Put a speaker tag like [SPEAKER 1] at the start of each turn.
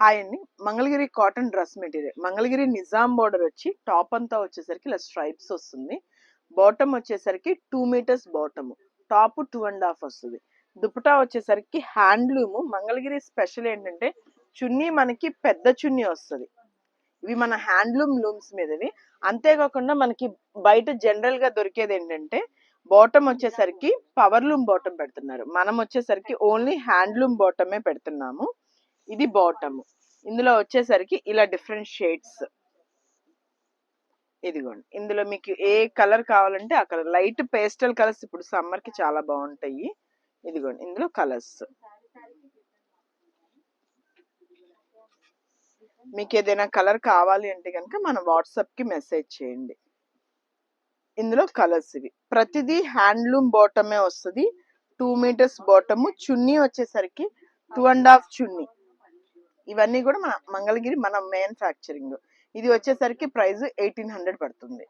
[SPEAKER 1] Hi అండి. Mangalagiri cotton dress material Mangalagiri Nizam border వచ్చి top అంతా వచ్చేసరికి ఇలా స్ట్రైప్స్ వస్తుంది. బాటమ్ వచ్చేసరికి two metres bottom top two and half వస్తుంది. దుపటా వచ్చేసరికి హ్యాండ్లూమ్ మంగళగిరి స్పెషల్ ఏంటంటే చున్నీ మనకి పెద్ద చున్నీ వస్తుంది. ఇవి మన హ్యాండ్లూమ్ లూమ్స్ మీదవి. అంతేకాకుండా మనకి బయట జనరల్గా దొరికేది ఏంటంటే బాటమ్ వచ్చేసరికి పవర్లూమ్ బాటమ్ పెడుతున్నారు. మనం వచ్చేసరికి ఓన్లీ హ్యాండ్లూమ్ బాటమే పెడుతున్నాము. ఇది బాటమ్ ఇందులో వచ్చేసరికి ఇలా డిఫరెంట్ షేడ్స్ ఇదిగోండి. ఇందులో మీకు ఏ కలర్ కావాలంటే ఆ కలర్ లైట్ పేస్టల్ కలర్స్ ఇప్పుడు సమ్మర్కి చాలా బాగుంటాయి. ఇదిగోండి. ఇందులో కలర్స్ మీకు ఏదైనా కలర్ కావాలి అంటే కనుక మన వాట్సాప్కి మెసేజ్ చేయండి. ఇందులో కలర్స్ ఇవి. ప్రతిదీ హ్యాండ్లూమ్ బాటమే వస్తుంది. టూ మీటర్స్ బాటమ్ చున్నీ వచ్చేసరికి టూ అండ్ హాఫ్ చున్నీ. ఇవన్నీ కూడా మన మంగళగిరి మన మ్యానుఫ్యాక్చరింగ్ ఇది వచ్చేసరికి ప్రైస్ ఎయిటీన్ హండ్రెడ్ పడుతుంది.